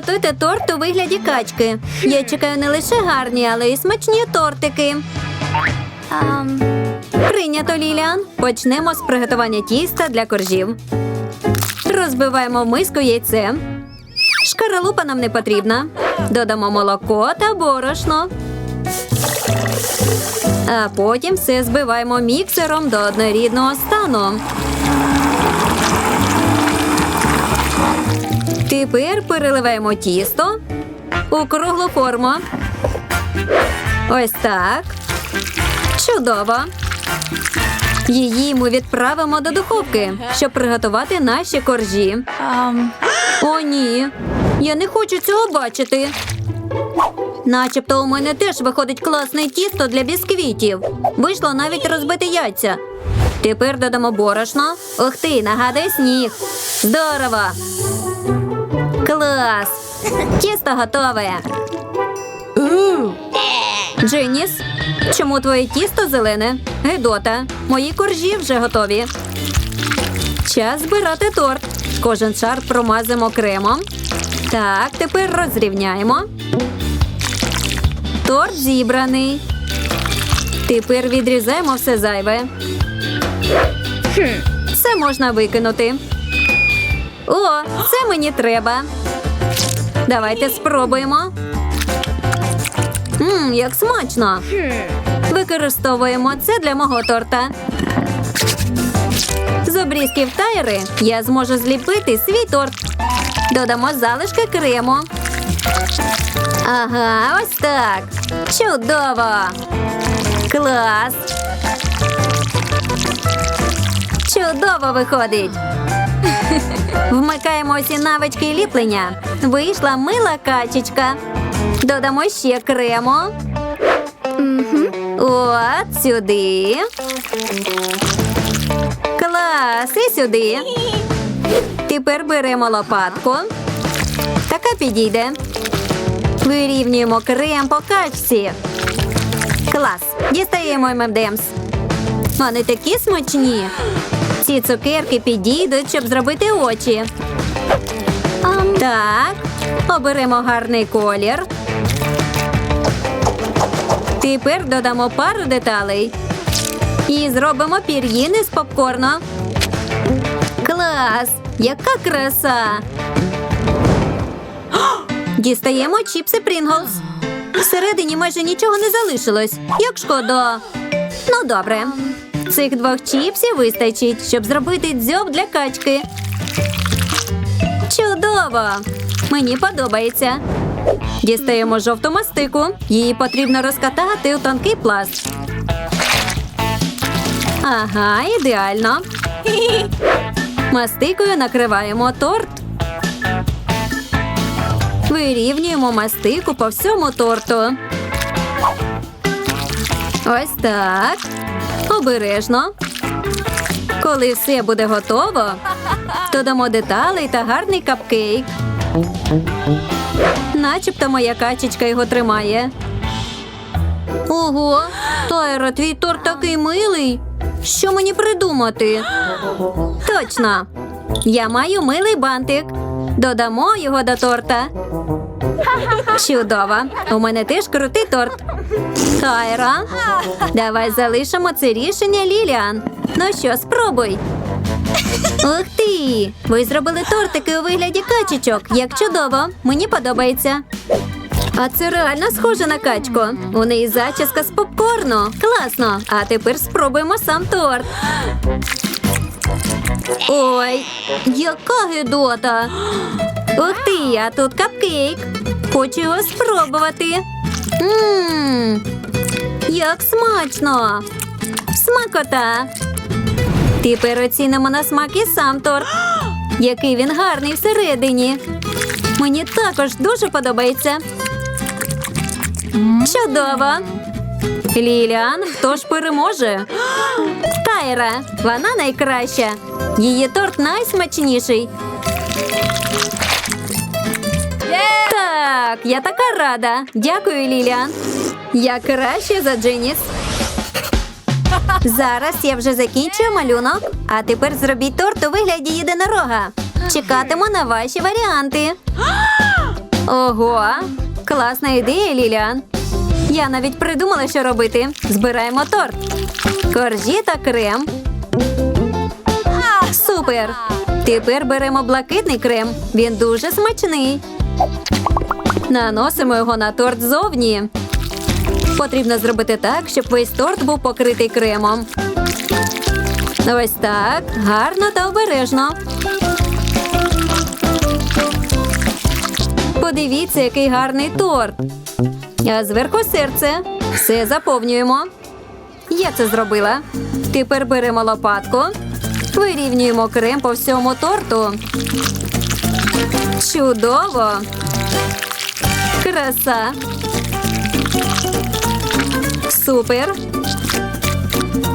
Приготуйте торт у вигляді качки. Я чекаю не лише гарні, але й смачні тортики. Прийнято, Ліліан. Почнемо з приготування тіста для коржів. Розбиваємо в миску яйце. Шкаралупа нам не потрібна. Додамо молоко та борошно. А потім все збиваємо міксером до однорідного стану. Тепер переливаємо тісто у круглу форму. Ось так. Чудово. Її ми відправимо до духовки, щоб приготувати наші коржі. О, ні. Я не хочу цього бачити. Начебто у мене теж виходить класне тісто для бісквітів. Вийшло навіть розбити яйця. Тепер додамо борошно. Ух ти, нагадує сніг. Здорово! Клас! Тісто готове. Дженіс, чому твоє тісто зелене? Гедота, мої коржі вже готові. Час збирати торт. Кожен шар промазимо кремом. Так, тепер розрівняємо. Торт зібраний. Тепер відрізаємо все зайве. Це можна викинути. О, це мені треба. Давайте спробуємо. Мм, як смачно. Використовуємо це для мого торта. З обрізків тайри я зможу зліпити свій торт. Додамо залишки крему. Ага, ось так. Чудово. Клас. Чудово виходить. Вмикаємо усі навички ліплення. Вийшла мила качечка. Додамо ще крему. От сюди. Клас, і сюди. Тепер беремо лопатку. Така підійде. Вирівнюємо крем по качці. Клас. Дістаємо ММДМС. Вони такі смачні. Ці цукерки підійдуть, щоб зробити очі. Так, оберемо гарний колір. Тепер додамо пару деталей. І зробимо пір'їни з попкорну. Клас! Яка краса! Дістаємо чіпси Прінглс. Всередині майже нічого не залишилось. Як шкода. Ну, добре. Цих двох чіпсів вистачить, щоб зробити дзьоб для качки. Чудово! Мені подобається. Дістаємо жовту мастику. Її потрібно розкатати у тонкий пласт. Ага, ідеально. Мастикою накриваємо торт. Вирівнюємо мастику по всьому торту. Ось так. Обережно. Коли все буде готово, додамо деталей та гарний капкейк. Начебто моя качечка його тримає. Ого, Тайра, твій торт такий милий. Що мені придумати? Точно. Я маю милий бантик. Додамо його до торта. Чудово. У мене теж крутий торт. Тайра, давай залишимо це рішення Ліліан. Ну що, спробуй. Ух ти! Ви зробили тортики у вигляді качечок. Як чудово! Мені подобається. А це реально схоже на качку. У неї зачіска з попкорну. Класно. А тепер спробуємо сам торт. Ой, яка гидота. Ух ти, а тут капкейк. Хочу його спробувати. Мм, як смачно. Смакота. Тепер оцінимо на смак і сам торт. Який він гарний всередині. Мені також дуже подобається. Чудово. Ліліан, хто ж переможе? Тайра, вона найкраща. Її торт найсмачніший. Так, я така рада. Дякую, Ліліан. Я краще за Дженіс. Зараз я вже закінчую малюнок, а тепер зробіть торт у вигляді єдинорога. Чекатиму на ваші варіанти. Ого, класна ідея, Ліліан. Я навіть придумала, що робити. Збираємо торт. Коржі та крем. Супер! Тепер беремо блакитний крем. Він дуже смачний. Наносимо його на торт зовні. Потрібно зробити так, щоб весь торт був покритий кремом. Ось так, гарно та обережно. Подивіться, який гарний торт. А зверху серце. Все заповнюємо. Я це зробила. Тепер беремо лопатку, вирівнюємо крем по всьому торту. Чудово! Краса! Супер!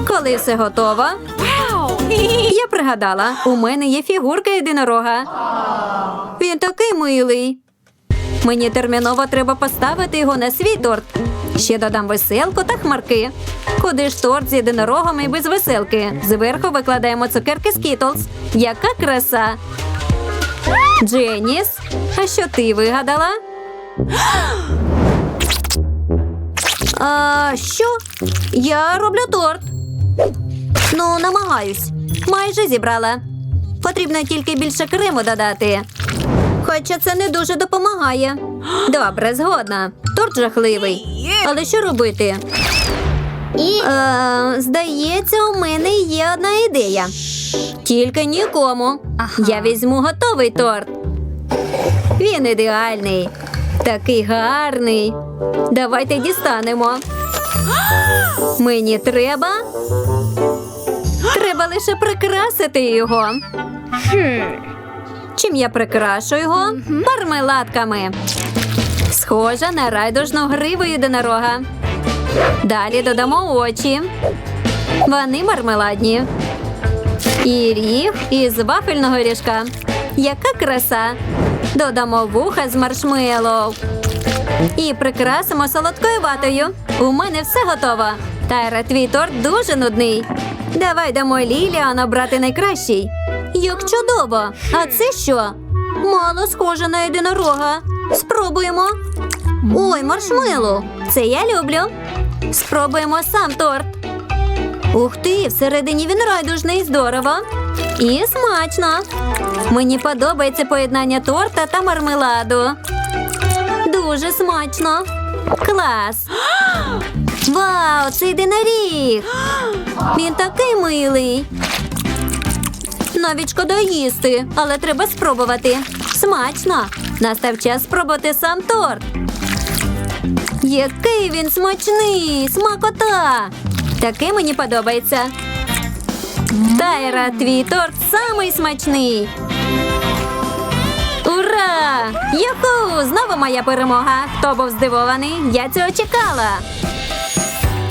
Коли все готово, я пригадала, у мене є фігурка єдинорога. Він такий милий. Мені терміново треба поставити його на свій торт. Ще додам веселку та хмарки. Куди ж торт з єдинорогом і без веселки? Зверху викладаємо цукерки Skittles. Яка краса! Дженіс, а що ти вигадала? А що? Я роблю торт. Ну, намагаюсь. Майже зібрала. Потрібно тільки більше крему додати. Хоча це не дуже допомагає. Добре, згодна. Торт жахливий. Але що робити? Е, здається, у мене є одна ідея. Тільки нікому. Я візьму готовий торт. Він ідеальний. Такий гарний. Давайте дістанемо. Мені треба. Треба лише прикрасити його. Чим я прикрашу його? Мармеладками. Схожа на райдужну гриву єдинорога. Далі додамо очі. Вони мармеладні. І ріг із вафельного ріжка. Яка краса! Додамо вуха з маршмеллоу. І прикрасимо солодкою ватою. У мене все готово. Тайра, твій торт дуже нудний. Давай дамо Ліліан обрати найкращий. Як чудово! А це що? Мало схоже на єдинорога. Спробуємо. Ой, маршмеллоу. Це я люблю. Спробуємо сам торт. Ух ти, всередині він райдужний, здорово. І смачно. Мені подобається поєднання торта та мармеладу. Дуже смачно. Клас. Вау, це єдиноріг. Він такий милий. Навіть шкода їсти, але треба спробувати. Смачно. Настав час спробувати сам торт. Який він смачний! Смакота! Таке мені подобається. Тайра, твій торт самий смачний. Ура! Юху! Знову моя перемога. Хто був здивований? Я цього чекала.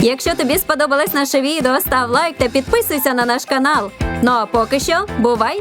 Якщо тобі сподобалось наше відео, став лайк та підписуйся на наш канал. Ну а поки що, бувай!